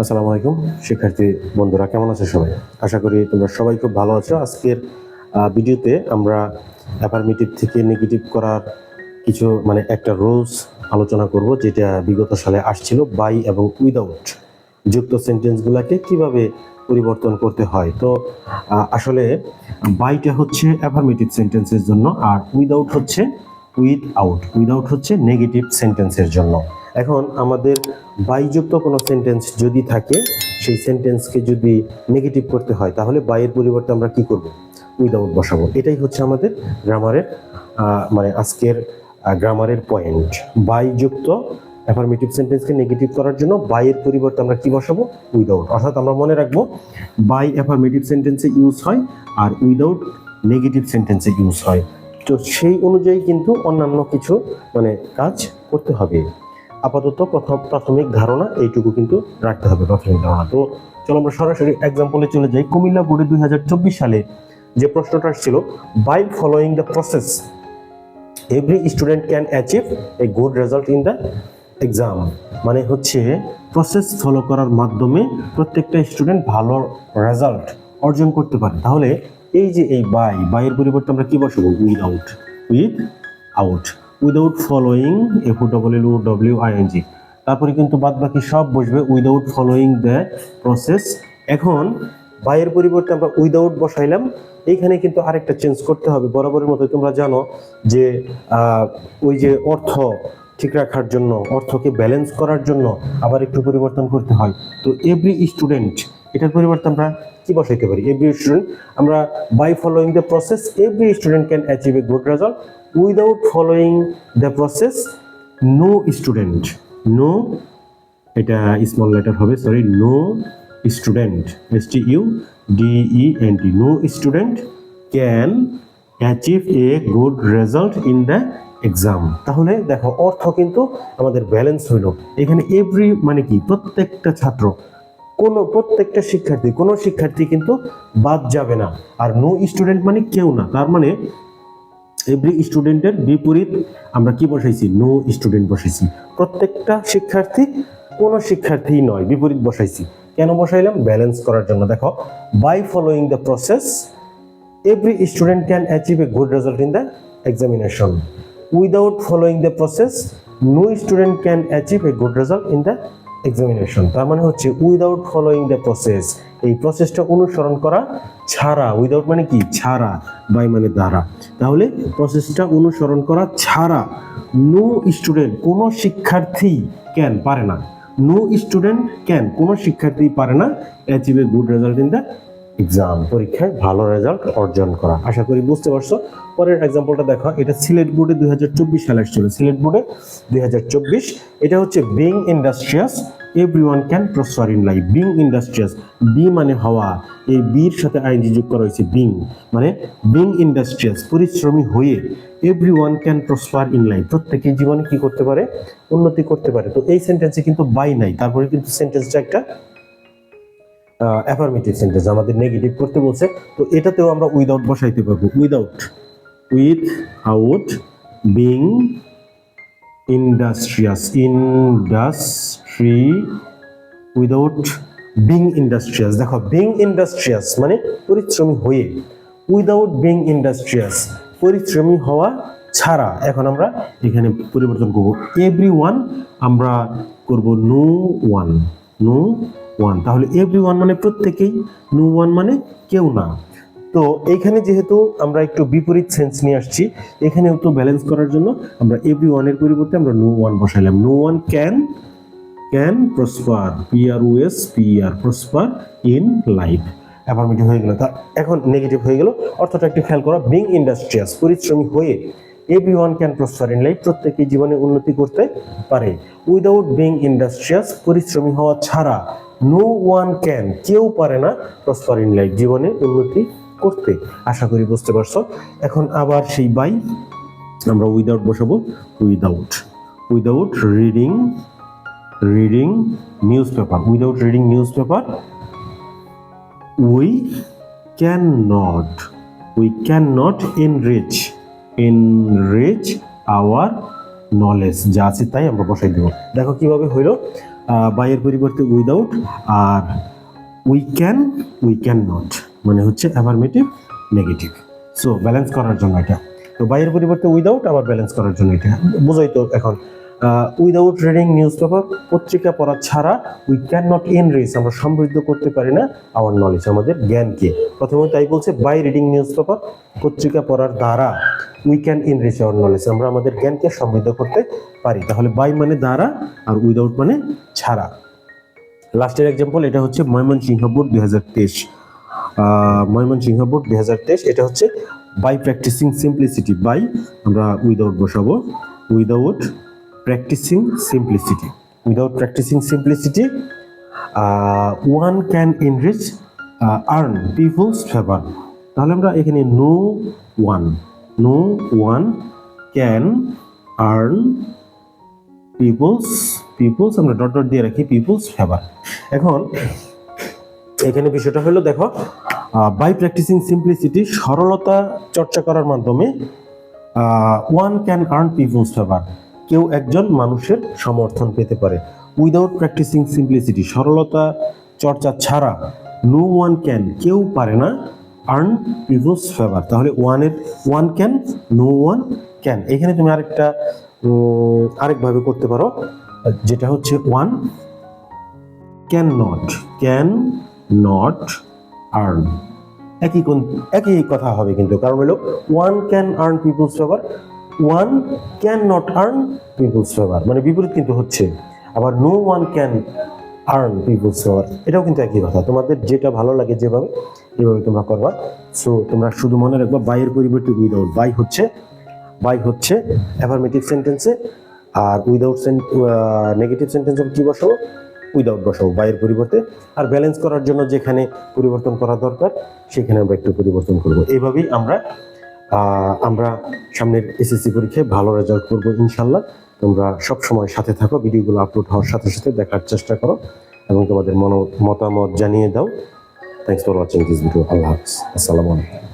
আসসালামু আলাইকুম, শিক্ষার্থী বন্ধুরা, কেমন আছো সবাই? আশা করি তোমরা সবাই খুব ভালো আছো। আজকের ভিডিওতে আমরা অ্যাফার্মেটিভ থেকে নেগেটিভ করার কিছু মানে একটা রুলস আলোচনা করব, যেটা বিগত সালে আসছিল বাই এবং উইদাউট যুক্ত সেন্টেন্সগুলোকে কীভাবে পরিবর্তন করতে হয়। তো আসলে বাইটা হচ্ছে অ্যাফার্মেটিভ সেন্টেন্সের জন্য, আর উইদাউট হচ্ছে উইথ আউট উইদাউট হচ্ছে নেগেটিভ সেন্টেন্সের জন্য। এখন আমাদের বাইযুক্ত কোনো সেন্টেন্স যদি থাকে, সেই সেন্টেন্সকে যদি নেগেটিভ করতে হয়, তাহলে বাইয়ের পরিবর্তে আমরা কি করব? উইদাউট বসাবো। এটাই হচ্ছে আমাদের গ্রামারের মানে আজকের গ্রামারের পয়েন্ট বাইযুক্ত অ্যাফার্মেটিভ সেন্টেন্সকে নেগেটিভ করার জন্য বাইয়ের পরিবর্তে আমরা কি বসাবো? উইদাউট। অর্থাৎ আমরা মনে রাখব, বাই অ্যাফার্মেটিভ সেন্টেন্সে ইউজ হয় আর উইদাউট নেগেটিভ সেন্টেন্সে ইউজ হয়। তো সেই অনুযায়ী কিন্তু অন্যান্য কিছু মানে কাজ করতে হবে। আপাতত প্রথম প্রাথমিক ধারণা এইটুকু কিন্তু রাখতে হবে প্রাথমিক ধারণা। তো চলো আমরা সরাসরি এক্সাম্পলে চলে যাই। কুমিল্লা বোর্ডে দুই সালে যে প্রশ্নটা ছিল by following the process every student can achieve a good result in the exam মানে হচ্ছে প্রসেস ফলো করার মাধ্যমে প্রত্যেকটা স্টুডেন্ট ভালো রেজাল্ট অর্জন করতে পারে। তাহলে এই যে এই বাই বাইয়ের পরিবর্তে আমরা কি বসাবো? Without with out without following F double L W ING তারপরে কিন্তু বাদ বাকি সব বসবে উইদাউট ফলোয়িং দ্য প্রসেস। এখন বাইয়ের পরিবর্তে আমরা উইদাউট বসাইলাম। এইখানে কিন্তু আরেকটা চেঞ্জ করতে হবে। বরাবরের মতো তোমরা জানো যে ওই যে অর্থ ঠিক রাখার জন্য, অর্থকে ব্যালেন্স করার জন্য আবার একটু পরিবর্তন করতে হয়। তো এভরি স্টুডেন্ট এটার পরিবর্তে আমরা কি বসাইতে পারি? এভরি স্টুডেন্ট আমরা by following the process every student can achieve a good result without following the process no student no এটা স্মল লেটার হবে sorry no student S T U DE N T no student can achieve a good result in the exam তাহলে দেখো, অর্থ কিন্তু আমাদের balance হইল। এখানে every মানে কি, প্রত্যেকটা ছাত্র, কোন প্রত্যেকটা শিক্ষার্থী, কোনো শিক্ষার্থী কিন্তু বাদ যাবে না। আর নো স্টুডেন্ট মানে কেউ না, তার মানে এভরি স্টুডেন্টের বিপরীত আমরা কি বসাইছি? নো স্টুডেন্ট বসাইছি। প্রত্যেকটা শিক্ষার্থী কোনো শিক্ষার্থী নয়, বিপরীত বসাইছি। কেন বসাইলাম? ব্যালেন্স করার জন্য। দেখো by following the process every student can achieve a good result in the examination without following the process no student can achieve a good result in the examination তার মানে হচ্ছে উইদাউট ফলোয়িং দ্য প্রসেস এই প্রসেসটা অনুসরণ করা ছাড়া without মানে কি? ছাড়া বাই মানে দ্বারা। তাহলে প্রসেসটা অনুসরণ করা ছাড়া নো স্টুডেন্ট কোনো শিক্ষার্থী ক্যান পারে না। নো স্টুডেন্ট ক্যান কোনো শিক্ষার্থী পারে না achieve a good result in the exam পরীক্ষায় ভালো রেজাল্ট অর্জন করা। আশা করি বুঝতে পারছ। পরের এক্সাম্পলটা দেখো, এটা সিলেট বোর্ডে দুই হাজার চব্বিশ সালে ছিল সিলেট বোর্ডে দুই এটা হচ্ছে being industrious every one can prosper in life being industrious be মানে হওয়া, এই বির সাথে আইনজি যোগ করা হয়েছে বিং মানে বিং ইন্ডাস্ট্রিয়াস পরিশ্রমী হয়ে every one can prosper in life প্রত্যেকেই জীবনে কি করতে পারে? উন্নতি করতে পারে। তো এই সেন্টেন্সে কিন্তু বাই নাই, তারপরে কিন্তু সেন্টেন্সটা একটা অ্যাফার্মেটিভ সেন্টেন্স আমাদের নেগেটিভ করতে বলছে। তো এটাতেও আমরা উইদাউট বসাইতে পারব। Without with out being industrious industry without being industrious দেখো বিং ইন্ডাস্ট্রিয়াস মানে পরিশ্রমী হয়ে। উইদাউট বিং ইন্ডাস্ট্রিয়াস পরিশ্রমী হওয়া ছাড়া এখন আমরা এখানে পরিবর্তন করব। এভরি ওয়ান আমরা করব নো ওয়ান নো ওয়ান তাহলে এভরি ওয়ান মানে প্রত্যেকেই নো ওয়ান মানে কেউ না। তো এইখানে যেহেতু আমরা একটু বিপরীত সেন্স নিয়ে আসছি, এখানেও তো ব্যালেন্স করার জন্য আমরা এভরি ওয়ানের পরিবর্তে আমরা no one বসাইলাম। No one can can prosper P R OS P R prosper in life affirmative হয়ে গেল। তা এখন নেগেটিভ হয়ে গেল। অর্থাৎ একটু খেয়াল করা বিং ইন্ডাস্ট্রিয়াস পরিশ্রমী হয়ে every one can prosper in life প্রত্যেকে জীবনে উন্নতি করতে পারে। উইদাউট বিং ইন্ডাস্ট্রিয়াস পরিশ্রমী হওয়া ছাড়া নো ওয়ান ক্যান কেউ পারে না প্রসপার ইন লাইফ জীবনে উন্নতি করতে। আশা করি বুঝতে পারছ। এখন আবার সেই বাই আমরা উইদাউট বসাবো। Without without reading reading newspaper without reading newspaper we can not we can not enrich enrich our knowledge যা আছে তাই আমরা বসাই দেবো। দেখো কীভাবে হইল। বাইয়ের পরিবর্তে without R we can we can not মানে হচ্ছে অ্যাফার্মেটিভ নেগেটিভ সো ব্যালেন্স করার জন্য এটা। তো বাইয়ের পরিবর্তে উইদাউট আবার ব্যালেন্স করার জন্য এটা। বোঝাই তো এখন। উইদাউট রিডিং নিউজ পেপার পত্রিকা পড়া ছাড়া উই ক্যান নট এনরিচ আমরা সমৃদ্ধ করতে পারি না আওয়ার নলেজ আমাদের জ্ঞানকে। প্রথমে তাই বলছে বাই রিডিং নিউজ পেপার পত্রিকা পড়ার দ্বারা we can enrich our knowledge আমরা আমাদের জ্ঞানকে সমৃদ্ধ করতে পারি। তাহলে বাই মানে দ্বারা আর উইদাউট মানে ছাড়া। লাস্টের এক্সাম্পল এটা হচ্ছে ময়মনসিংহ বোর্ড দুই হাজার তেইশ। ময়মনসিংহ বোর্ড দুই হাজার তেইশ, এটা হচ্ছে বাই প্র্যাকটিসিং সিম্পলিসিটি বাই আমরা উইদাউট বসাবো without practising simplicity without practising simplicity one can enrich earn people's favour তাহলে আমরা এখানে no one no one can earn people's people's আমরা ডট ডট দিয়ে রাখি পিপলস ফেভার এখন এখানে বিষয়টা হলো, দেখো বাই প্র্যাকটিসিং সিম্পলিসিটি সরলতা চর্চা করার মাধ্যমে one can earn people's favour কেউ একজন মানুষের সমর্থন পেতে পারে। উইদাউট প্র্যাকটিসিং সিম্পলিসিটি সরলতা, চর্চা ছাড়া নো ওয়ান ক্যান কেউ পারে না আর্ন পিপলস ফেভার তাহলে ওয়ানের one can no one can এখানে তুমি আরেকটা আরেকভাবে করতে পারো, যেটা হচ্ছে one can not can not earn একই একই কথা হবে কিন্তু, কারণ হলো one can earn people's favour one can not earn people's favour মানে বিপরীত কিন্তু হচ্ছে। আবার no one can earn people's favour এটাও কিন্তু একই কথা। তোমাদের যেটা ভালো লাগে যেভাবে, এভাবে তোমরা করবা। সো তোমরা শুধু মনে রাখবা বাইয়ের পরিবর্তে উইদাউট বাই হচ্ছে বাই হচ্ছে অ্যাফার্মেটিভ সেন্টেন্সে আর উইদাউট নেগেটিভ সেন্টেন্সে কি বসাবো? উইদাউট বসাবো বাইয়ের পরিবর্তে। আর ব্যালেন্স করার জন্য যেখানে পরিবর্তন করা দরকার, সেখানে আমরা একটু পরিবর্তন করব। এইভাবেই আমরা আমরা সামনের এসএসসি পরীক্ষায় ভালো রেজাল্ট করব ইনশাল্লাহ। তোমরা সব সময় সাথে থাকো, ভিডিওগুলো আপলোড হওয়ার সাথে সাথে দেখার চেষ্টা করো এবং তোমাদের মনো মতামত জানিয়ে দাও। Thanks for watching this video Allah হাফিজ। আসসালামু আলাইকুম।